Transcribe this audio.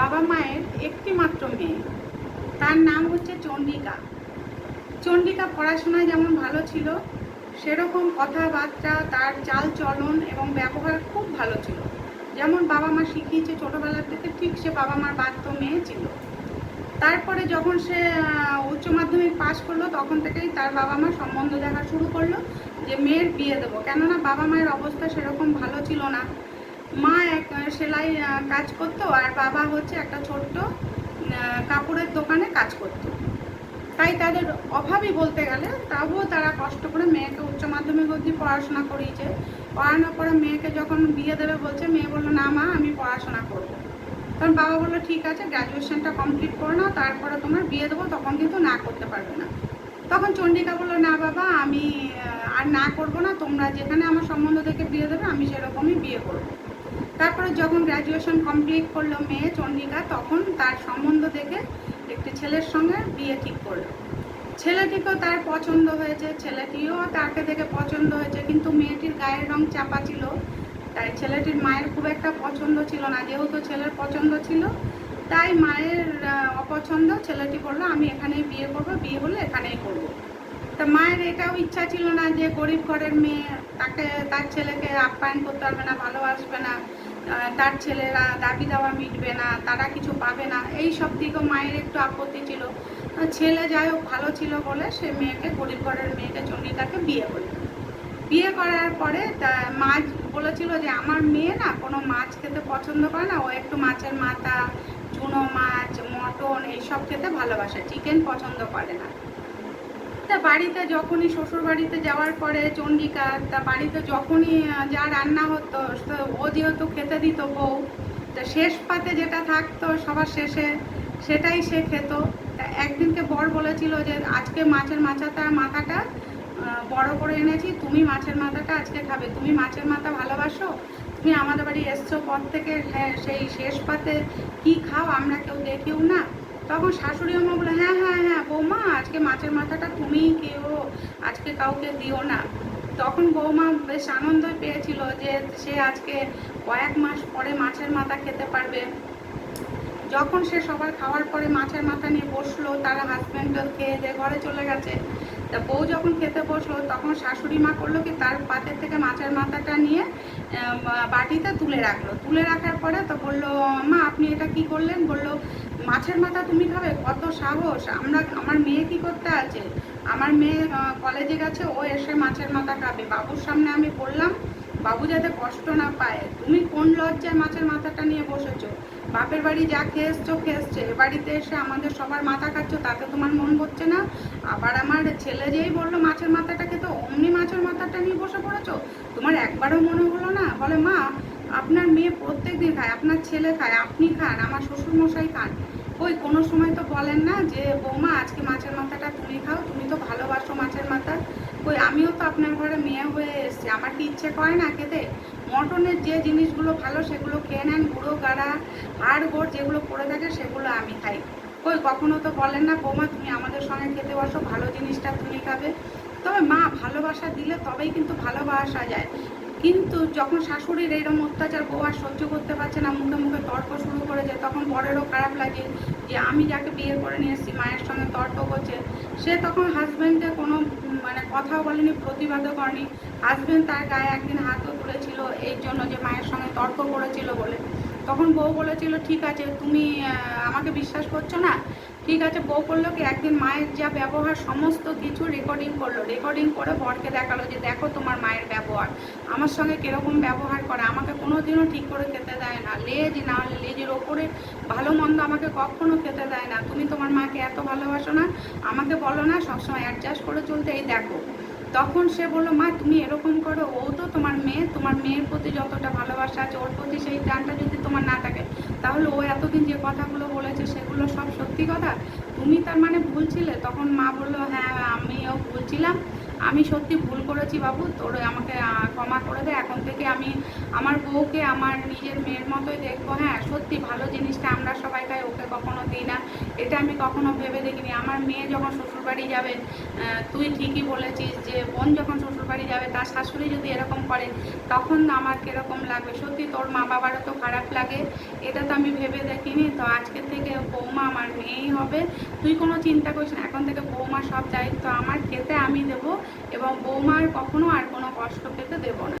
বাবা মায়ের একটি মাত্র মেয়ে। তার নাম হচ্ছে চণ্ডিকা চণ্ডিকা পড়াশোনায় যেমন ভালো ছিল, সেরকম কথাবার্তা, তার চাল চলন এবং ব্যবহার খুব ভালো ছিল। যেমন বাবা মা শিখিয়েছে ছোটোবেলা থেকে, ঠিক সে বাবা মার বাধ্য মেয়ে ছিল। তারপরে যখন সে উচ্চ মাধ্যমিক পাশ করল, তখন থেকেই তার বাবা মা সম্বন্ধ দেখা শুরু করল যে মেয়ের বিয়ে দেবো। কেননা বাবা মায়ের অবস্থা সেরকম ভালো ছিল না। মা এক, সেলাই কাজ করতো আর বাবা হচ্ছে একটা ছোট্ট কাপড়ের দোকানে কাজ করতো। তাই তাদের অভাবই বলতে গেলে তবুও তারা কষ্ট করে মেয়েকে উচ্চ মাধ্যমিক অবধি পড়াশোনা করিয়েছে। পড়ানোর পরে মেয়েকে যখন বিয়ে দেবে বলছে, মেয়ে বলল, না মা, আমি পড়াশোনা করব। তখন বাবা বলল, ঠিক আছে গ্র্যাজুয়েশনটা কমপ্লিট করে নাও, তারপরে তোমার বিয়ে দেবো, তখন কিন্তু না করতে পারবে না। তখন চন্ডিকা বলল, না বাবা, আমি আর না করব না, তোমরা যেখানে আমার সম্বন্ধ থেকে বিয়ে দেবে, আমি সেরকমই বিয়ে করব। তারপরে যখন গ্র্যাজুয়েশন কমপ্লিট করল মেয়ে চন্ডিকা, তখন তার সম্বন্ধ দেখে একটি ছেলের সঙ্গে বিয়ে ঠিক করল। ছেলেটিকেও তার পছন্দ হয়েছে, ছেলেটিও তাকে দেখে পছন্দ হয়েছে, কিন্তু মেয়েটির গায়ের রং চাপা ছিল, তাই ছেলেটির মায়ের খুব একটা পছন্দ ছিল না। যেহেতু ছেলের পছন্দ ছিল, তাই মায়ের অপছন্দ, ছেলেটি বলল, আমি এখানেই বিয়ে করব, বিয়ে হলে এখানেই করব। তা মায়ের এটাও ইচ্ছা ছিল না যে গরিব ঘরের মেয়ে, তাকে, তার ছেলেকে আপ্যায়ন করতে পারবে না, ভালোবাসবে না। তার ছেলেরা দাবি দেওয়া মিটবে না, তারা কিছু পাবে না। এই সব দিকেও মায়ের একটু আপত্তি ছিল। ছেলে যাই হোক, ভালো ছিল বলে সে মেয়েকে, গরিব ঘরের মেয়েকে চণ্ডীটাকে বিয়ে করল বিয়ে করার পরে তা মা বলেছিল যে, আমার মেয়ে না কোনো মাছ খেতে পছন্দ করে না। ও একটু মাছের মাথা, চুনো মাছ, মটন এইসব খেতে ভালোবাসে। চিকেন পছন্দ করে না। তা বাড়িতে যখনই শ্বশুর বাড়িতে যাওয়ার পরে চণ্ডিকা তা বাড়িতে যখনই যা রান্না হতো ও যেহেতু খেতে দিত বউ, তা শেষ পাতে যেটা থাকতো সবার শেষে সেটাই সে খেত। তা একদিনকে বর বলেছিল যে, আজকে মাছের মাথাটা মাথাটা বড় করে এনেছি, তুমি মাছের মাথাটা আজকে খাবে। তুমি মাছের মাথা ভালোবাসো? তুমি আমাদের বাড়ি এসছো পর থেকে হ্যাঁ সেই শেষ পাতে কি খাও? আমরা কেউ দেখিও না। তখন শাশুড়ি আমা বলে হ্যাঁ হ্যাঁ হ্যাঁ বৌমা, আজকে মাছের মাথাটা তুমি কেউ আজকে কাউকে দিও না। তখন বৌমা বেশ আনন্দ পেয়েছিল যে সে আজকে কয়েক মাস পরে মাছের মাথা খেতে পারবে। যখন সে সবার খাওয়ার পরে মাছের মাথা নিয়ে বসল, তার হাজব্যান্ডও খেয়ে দিয়ে ঘরে চলে গেছে। তা বউ যখন খেতে বসল, তখন শাশুড়ি মা করল কি, তার পাতের থেকে মাছের মাথাটা নিয়ে বাটিতে তুলে রাখল। তুলে রাখার পরে তো বলল, মা, আপনি এটা কি করলেন? বলল, মাছের মাথা তুমি খাবে? কত সাহস! আমরা, আমার মেয়ে কি করতে আছে? আমার মেয়ে কলেজে গেছে, ও এসে মাছের মাথা খাবে। বাবুর সামনে আমি বললাম বাবু যাতে কষ্ট না পায়, তুমি কোন লজ্জায় মাছের মাথাটা নিয়ে বসেছো? বাপের বাড়ি যা খেয়ে এসছো খেয়ে এসছে এ বাড়িতে এসে আমাদের সবার মাথা খাচ্ছ, তাতে তোমার মন হচ্ছে না? আবার আমার ছেলে যেই বলল মাছের মাথাটা খেতে, অমনি মাছের মাথাটা নিয়ে বসে পড়েছো? তোমার একবারও মনে হলো না? বলে, মা, আপনার মেয়ে প্রত্যেক দিন খায়, আপনার ছেলে খায়, আপনি খান, আমার শ্বশুর মশাই খান। ওই কোনো সময় তো বলেন না যে, বৌমা, আজকে মাছের মাথাটা তুমি খাও, তুমি তো ভালোবাসো মাছের মাথা। ওই আমিও তো আপনার ঘরে মেয়ে হয়ে এসেছি আমার কি ইচ্ছে করে না খেতে? মটনের যে জিনিসগুলো ভালো সেগুলো খেয়ে নেন, গুঁড়ো গাড়া হাড়, গোড় যেগুলো পড়ে থাকে সেগুলো আমি খাই। কই, কখনো তো বলেন না, বৌমা, তুমি আমাদের সঙ্গে খেতে বসো, ভালো জিনিসটা তুমি খাবে। তবে মা ভালোবাসা দিলে তবেই কিন্তু ভালোবাসা যায়। কিন্তু যখন শাশুড়ির এইরকম অত্যাচার বউ আর সহ্য করতে পারছে না, মুখে মুখে তর্ক শুরু করে যায়, তখন বরেরও খারাপ লাগে যে আমি যাকে বিয়ে করে নিয়ে এসেছি, মায়ের সঙ্গে তর্ক করছে। সে তখন হাজব্যান্ডকে কোনো মানে কথাও বলেনি, প্রতিবাদও করেনি। হাজব্যান্ড তার গায়ে একদিন হাতও তুলেছিল, এই জন্য যে মায়ের সঙ্গে তর্ক করেছিল বলে। তখন বউ বলেছিল, ঠিক আছে, তুমি আমাকে বিশ্বাস করছ না? ঠিক আছে, বউ করল কি? একদিন মায়ের যা ব্যবহার, সমস্ত কিছু রেকর্ডিং করল। রেকর্ডিং করে বরকে দেখাল যে, দেখো তোমার মায়ের ব্যবহার। আমার সঙ্গে কীরকম ব্যবহার করে? আমাকে কোনোদিনও ঠিক করে খেতে দেয় না। লেজ না লেজের ওপরে ভালো মন্দ আমাকে কখনো খেতে দেয় না। তুমি তোমার মাকে এত ভালোবাসো না? আমাকে বলো না, সবসময় অ্যাডজাস্ট করে চলতে। এই দেখো তখন সে বলল, মা, তুমি এরকম করো, ও তো তোমার মেয়ে, তোমার মেয়ের প্রতি যতটা ভালোবাসা আছে, ওর প্রতি সেই টানটা যদি তোমার না থাকে, তাহলে ও এতদিন যে কথাগুলো বলেছে সেগুলো সব সত্যি কথা? তুমি তার মানে ভুল ছিলে? তখন মা বলল হ্যাঁ আমিও ভুল ছিলাম। আমি সত্যি ভুল করেছি বাবু, তোর আমাকে ক্ষমা করে দে। এখন থেকে আমি আমার বউকে, আমার নিজের মেয়ের মতোই দেখব হ্যাঁ? সত্যি ভালো জিনিসটা আমরা সবাই খাই ওকে কখনো দিই না। এটা আমি কখনো ভেবে দেখিনি। আমার মেয়ে যখন শ্বশুরবাড়ি যাবে তুই ঠিকই বলেছিস যে, বোন যখন শ্বশুরবাড়ি যাবে, তার শাশুড়ি যদি এরকম করে, তখন আমার কীরকম লাগবে? সত্যি তোর মা বাবারও তো খারাপ লাগে। এটা তো আমি ভেবে দেখিনি। তো আজকের থেকে বৌমা আমার মেয়েই হবে। তুই কোনো চিন্তা করিস না, এখন থেকে বৌমা সব দায়িত্ব আমার, খেতে আমি দেবো এবং বৌমার কখনো আর কোনো কষ্ট পেতে দেবো না।